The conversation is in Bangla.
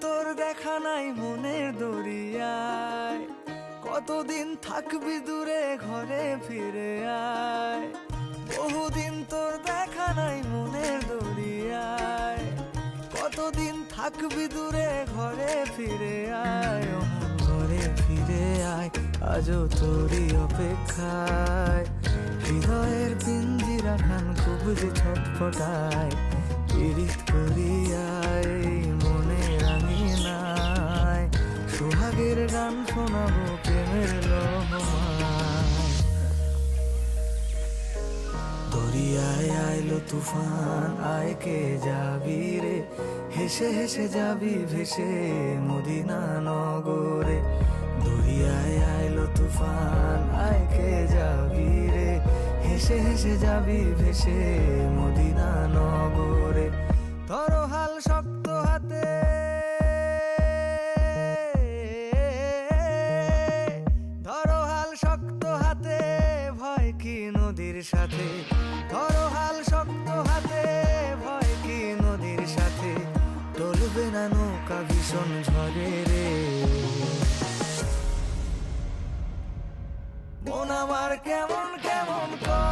তোর দেখা নাই মনের দরিয়ায়। কতদিন থাকবি দূরে ঘরে ফিরে আয়। বহুদিন তোর দেখা নাই মনের দরিয়ায়। কতদিন থাকবি দূরে ঘরে ফিরে আয় ঘরে ফিরে আয়, আজও তোরই অপেক্ষায়। হৃদয়ের পিঞ্জিরা খান খুব যে ছটফটায়, পীড়িত করিয়ায়। গান শোনাবো প্রেমের দরিয়ায় আইলো তুফান, আয় কে যাবি রে? হেসে হেসে যাবি ভেসে মদিনা নগরে। দরিয়ায় আইলো তুফান, আয় কে যাবি রে? হেসে হেসে যাবি ভেসে নদীর সাথে। ধরো হাল শক্ত হাতে, ভয় কি নদীর সাথে? টলবে না নৌকা ভীষণ ঝরে রে। মন আমার কেমন কেমন কর?